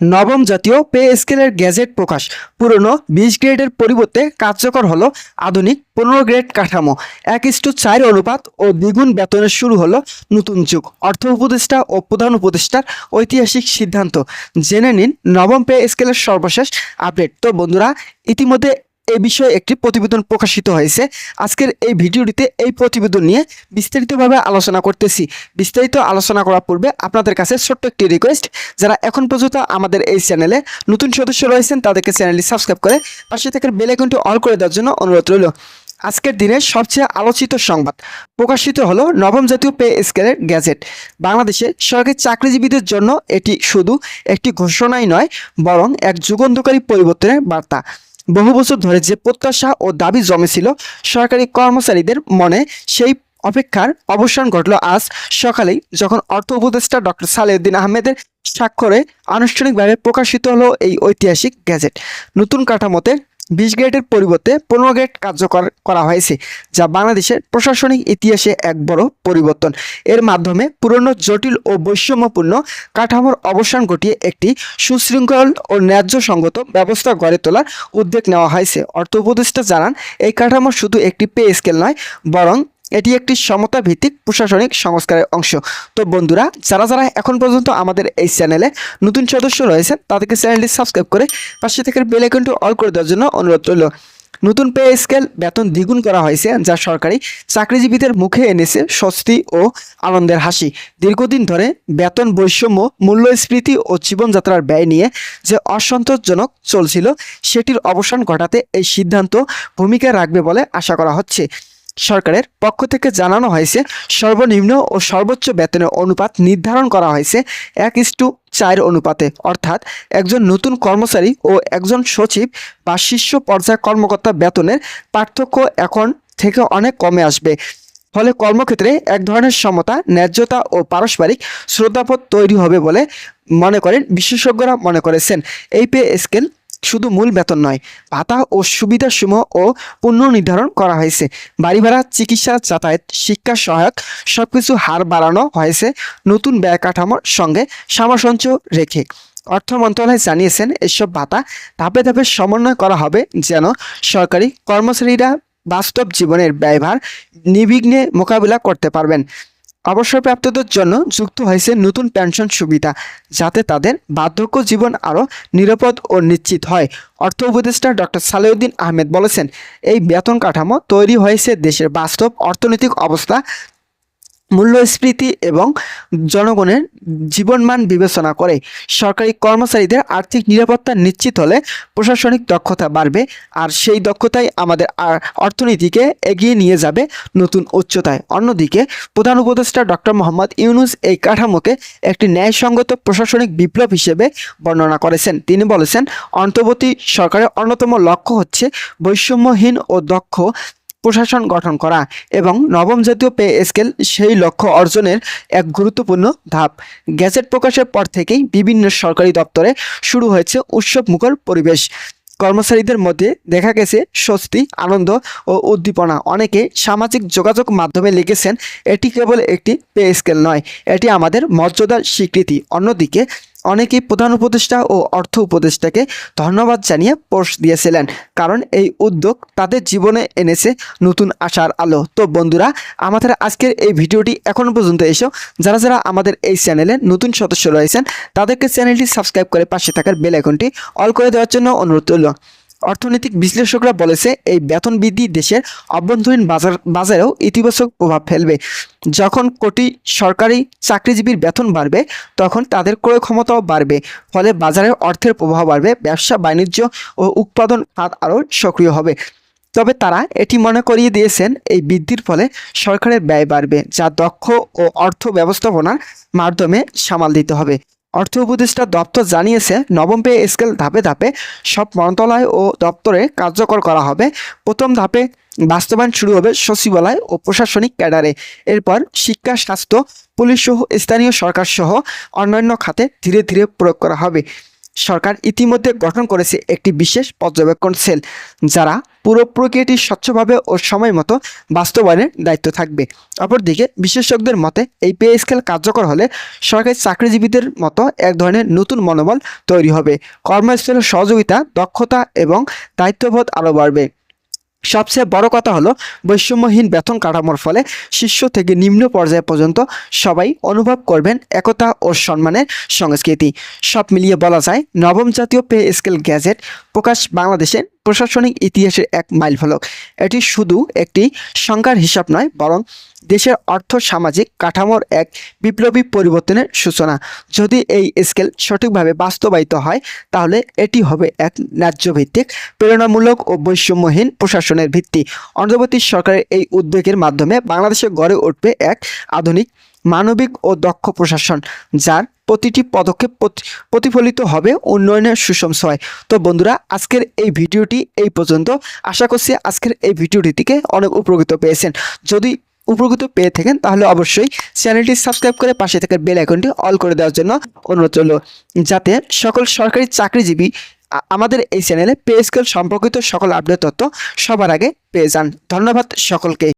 নবম জাতীয় পে স্কেলের গ্যাজেট প্রকাশ। পুরনো বিশ গ্রেডের পরিবর্তে কার্যকর হলো আধুনিক পনেরো গ্রেড কাঠামো। এক ইস্টু চার অনুপাত ও দ্বিগুণ বেতনের শুরু হলো নতুন যুগ। অর্থ উপদেষ্টা ও প্রধান উপদেষ্টার ঐতিহাসিক সিদ্ধান্ত। জেনে নিন নবম পে স্কেলের সর্বশেষ আপডেট। তো বন্ধুরা, ইতিমধ্যে এই বিষয়ে একটি প্রতিবেদন প্রকাশিত হয়েছে। আজকের এই ভিডিওটিতে এই প্রতিবেদন নিয়ে বিস্তারিতভাবে আলোচনা করতেছি। বিস্তারিত আলোচনা করার পূর্বে আপনাদের কাছে ছোট্ট একটি রিকোয়েস্ট যারা এখন পর্যন্ত আমাদের এই চ্যানেলে নতুন সদস্য রয়েছেন, তাদেরকে চ্যানেলটি সাবস্ক্রাইব করে পাশে থেকে বেল আইকনটি অল করে দেওয়ার জন্য অনুরোধ রইল। আজকের দিনের সবচেয়ে আলোচিত সংবাদ প্রকাশিত হলো নবম জাতীয় পে স্কেলের গ্যাজেট বাংলাদেশে সরকারি চাকরিজীবীদের জন্য এটি শুধু একটি ঘোষণাই নয়, বরং এক যুগান্তকারী পরিবর্তনের বার্তা। বহু বছর ধরে যে প্রত্যাশা ও দাবি জমেছিল, সরকারি কর্মচারীদের মনে সেই অপেক্ষার অবসান ঘটল। আজ সকালেই যখন অর্থ উপদেষ্টা ডক্টর সালেউদ্দিন আহমেদের স্বাক্ষরে আনুষ্ঠানিকভাবে প্রকাশিত হলো এই ঐতিহাসিক গ্যাজেট। নতুন কাঠামোতে বিশ গ্রেডের পরিবর্তে পনেরো গ্রেড কার্যকর করা হয়েছে, যা বাংলাদেশের প্রশাসনিক ইতিহাসে এক বড় পরিবর্তন। এর মাধ্যমে পুরনো জটিল ও বৈষম্যপূর্ণ কাঠামোর অবসান ঘটিয়ে একটি সুশৃঙ্খল ও ন্যায্য সঙ্গত ব্যবস্থা গড়ে তোলার উদ্যোগ নেওয়া হয়েছে। অর্থ উপদেষ্টা জানান, এই কাঠামো শুধু একটি পে স্কেল নয়, বরং এটি একটি সমতা ভিত্তিক প্রশাসনিক সংস্কারের অংশ। তো বন্ধুরা, যারা যারা এখন পর্যন্ত আমাদের এই চ্যানেলে নতুন সদস্য রয়েছেন, তাদেরকে চ্যানেলটি সাবস্ক্রাইব করে পাশে থেকে বেল আইকনটি অল করে দেওয়ার জন্য অনুরোধ রইল। নতুন পে স্কেল বেতন দ্বিগুণ করা হয়েছে, যা সরকারি চাকরিজীবীদের মুখে এনেছে স্বস্তি ও আনন্দের হাসি। দীর্ঘদিন ধরে বেতন বৈষম্য, মূল্যস্ফীতি ও জীবনযাত্রার ব্যয় নিয়ে যে অসন্তোষজনক চলছিল, সেটির অবসান ঘটাতে এই সিদ্ধান্ত ভূমিকা রাখবে বলে আশা করা হচ্ছে। সরকারের পক্ষ থেকে জানানো হয়েছে, সর্বনিম্ন ও সর্বোচ্চ বেতনের অনুপাত নির্ধারণ করা হয়েছে এক ইস্টু চার অনুপাতে। অর্থাৎ একজন নতুন কর্মচারী ও একজন সচিব বা শীর্ষ পর্যায়ে কর্মকর্তা বেতনের পার্থক্য এখন থেকে অনেক কমে আসবে। ফলে কর্মক্ষেত্রে এক ধরনের সমতা, ন্যায্যতা ও পারস্পরিক শ্রদ্ধাবোধ তৈরি হবে বলে মনে করেন বিশেষজ্ঞরা মনে করেছেন। এই পে স্কেল শুধু মূল বেতন নয়, ভাতা ও সুবিধাসমূহ ও পুনঃ নির্ধারণ করা হয়েছে। বাড়ি ভাড়া চিকিৎসা, যাতায়াত, শিক্ষা সহায়ক সবকিছু হার বাড়ানো হয়েছে নতুন ব্যয় কাঠামোর সঙ্গে সামঞ্জস্য রেখে। অর্থ মন্ত্রণালয় জানিয়েছেন, এসব ভাতা ধাপে ধাপে সমন্বয় করা হবে যেন সরকারি কর্মচারীরা বাস্তব জীবনের ব্যয়ভার নির্বিঘ্নে মোকাবিলা করতে পারবেন। অবসরপ্রাপ্তদের জন্য যুক্ত হয়েছে নতুন পেনশন সুবিধা, যাতে তাদের বার্ধক্য জীবন আরও নিরাপদ ও নিশ্চিত হয়। অর্থ উপদেষ্টা ডক্টর সালেউদ্দিন আহমেদ বলেছেন, এই বেতন কাঠামো তৈরি হয়েছে দেশের বাস্তব অর্থনৈতিক অবস্থা মূল্যস্ফীতি এবং জনগণের জীবনমান বিবেচনা করে সরকারি কর্মচারীদের আর্থিক নিরাপত্তা নিশ্চিত হলে প্রশাসনিক দক্ষতা বাড়বে আর সেই দক্ষতাই আমাদের অর্থনীতিকে এগিয়ে নিয়ে যাবে নতুন উচ্চতায়। অন্যদিকে প্রধান উপদেষ্টা ডক্টর মোহাম্মদ ইউনুস এই কাঠামোকে একটি ন্যায়সঙ্গত প্রশাসনিক বিপ্লব হিসেবে বর্ণনা করেছেন। তিনি বলেছেন, অন্তর্বর্তী সরকারের অন্যতম লক্ষ্য হচ্ছে বৈষম্যহীন ও দক্ষ প্রশাসন গঠন করা এবং নবম জাতীয় পে স্কেল সেই লক্ষ্য অর্জনের এক গুরুত্বপূর্ণ ধাপ। গ্যাজেট প্রকাশের পর থেকেই বিভিন্ন সরকারি দপ্তরে শুরু হয়েছে উৎসব মুখর পরিবেশ। কর্মচারীদের মধ্যে দেখা গেছে স্বস্তি, আনন্দ ও উদ্দীপনা। অনেকে সামাজিক যোগাযোগ মাধ্যমে লিখেছেন, এটি কেবল একটি পে স্কেল নয়, এটি আমাদের মর্যাদার স্বীকৃতি। অন্যদিকে অনেকেই প্রধান উপদেষ্টা ও অর্থ উপদেষ্টাকে ধন্যবাদ জানিয়ে পোস্ট দিয়েছিলেন, কারণ এই উদ্যোগ তাদের জীবনে এনেছে নতুন আশার আলো। তো বন্ধুরা, আমাদের আজকের এই ভিডিওটি এখনও পর্যন্ত এসো। যারা যারা আমাদের এই চ্যানেলে নতুন সদস্য রয়েছেন, তাদেরকে চ্যানেলটি সাবস্ক্রাইব করে পাশে থাকার বেল আইকনটি অল করে দেওয়ার জন্য অনুরোধ রইল। অর্থনৈতিক বিশ্লেষকরা বলেছে, এই বেতন বৃদ্ধি দেশের অভ্যন্তরীণ বাজার, বাজারেও ইতিবাচক প্রভাব ফেলবে। যখন কোটি সরকারি চাকরিজীবীর বেতন বাড়বে, তখন তাদের ক্রয় ক্ষমতাও বাড়বে। ফলে বাজারে অর্থের প্রভাব বাড়বে, ব্যবসা, বাণিজ্য ও উৎপাদন খাত আরও সক্রিয় হবে। তবে তারা এটি মনে করিয়ে দিয়েছেন, এই বৃদ্ধির ফলে সরকারের ব্যয় বাড়বে, যা দক্ষ ও অর্থ ব্যবস্থাপনার মাধ্যমে সামাল দিতে হবে। অর্থ উপদেষ্টা দপ্তর জানিয়েছে, নবম পে স্কেল ধাপে ধাপে সব মন্ত্রণালয় ও দপ্তরে কার্যকর করা হবে। প্রথম ধাপে বাস্তবায়ন শুরু হবে সচিবালয় ও প্রশাসনিক ক্যাডারে। এরপর শিক্ষা, স্বাস্থ্য, পুলিশ সহ স্থানীয় সরকার সহ অন্যান্য খাতে ধীরে ধীরে প্রয়োগ করা হবে। সরকার ইতিমধ্যে গঠন করেছে একটি বিশেষ পর্যবেক্ষণ সেল, যারা পুরো প্রক্রিয়াটি স্বচ্ছভাবে ও সময় মতো বাস্তবায়নের দায়িত্ব থাকবে। অপরদিকে বিশেষজ্ঞদের মতে, এই পে স্কেল কার্যকর হলে সরকারি চাকরিজীবীদের মতো এক ধরনের নতুন মনোবল তৈরি হবে। কর্মস্থলের সহযোগিতা, দক্ষতা এবং দায়িত্ববোধ আরও বাড়বে। সবচেয়ে বড় কথা হলো, বৈষম্যহীন বেতন কাঠামোর ফলে শীর্ষ থেকে নিম্ন পর্যায় পর্যন্ত সবাই অনুভব করবেন একতা ও সম্মানের সংস্কৃতি। সব মিলিয়ে বলা যায়, নবম জাতীয় পে স্কেল গ্যাজেট প্রকাশ বাংলাদেশের প্রশাসনিক ইতিহাসের এক মাইলফলক। এটি শুধু একটি সংখ্যার হিসাব নয়, বরং দেশের অর্থ সামাজিক কাঠামোর এক বিপ্লবী পরিবর্তনের সূচনা। যদি এই স্কেল সঠিকভাবে বাস্তবায়িত হয়, তাহলে এটি হবে এক ন্যায্যভিত্তিক, প্রেরণামূলক ও বৈষম্যহীন প্রশাসনের ভিত্তি। অন্তর্বর্তী সরকারের এই উদ্যোগের মাধ্যমে বাংলাদেশে গড়ে উঠবে এক আধুনিক, মানবিক ও দক্ষ প্রশাসন, যার প্রতিটি পদক্ষেপ প্রতি- প্রতিফলিত হবে উন্নয়নের সুষম ছয় তো বন্ধুরা, আজকের এই ভিডিওটি এই পর্যন্ত। আশা করছি আজকের এই ভিডিওটি থেকে অনেক উপকৃত পেয়েছেন। যদি উপকৃত পেয়ে থাকেন, তাহলে অবশ্যই চ্যানেলটি সাবস্ক্রাইব করে পাশে থাকা বেল আইকনটি অল করে দেওয়ার জন্য অনুরোধ রইল। যাতে সকল সরকারি চাকরিজীবী আমাদের এই চ্যানেলে পে স্কেল সম্পর্কিত সকল আপডেট তথ্য সবার আগে পেয়ে যান। ধন্যবাদ সকলকে।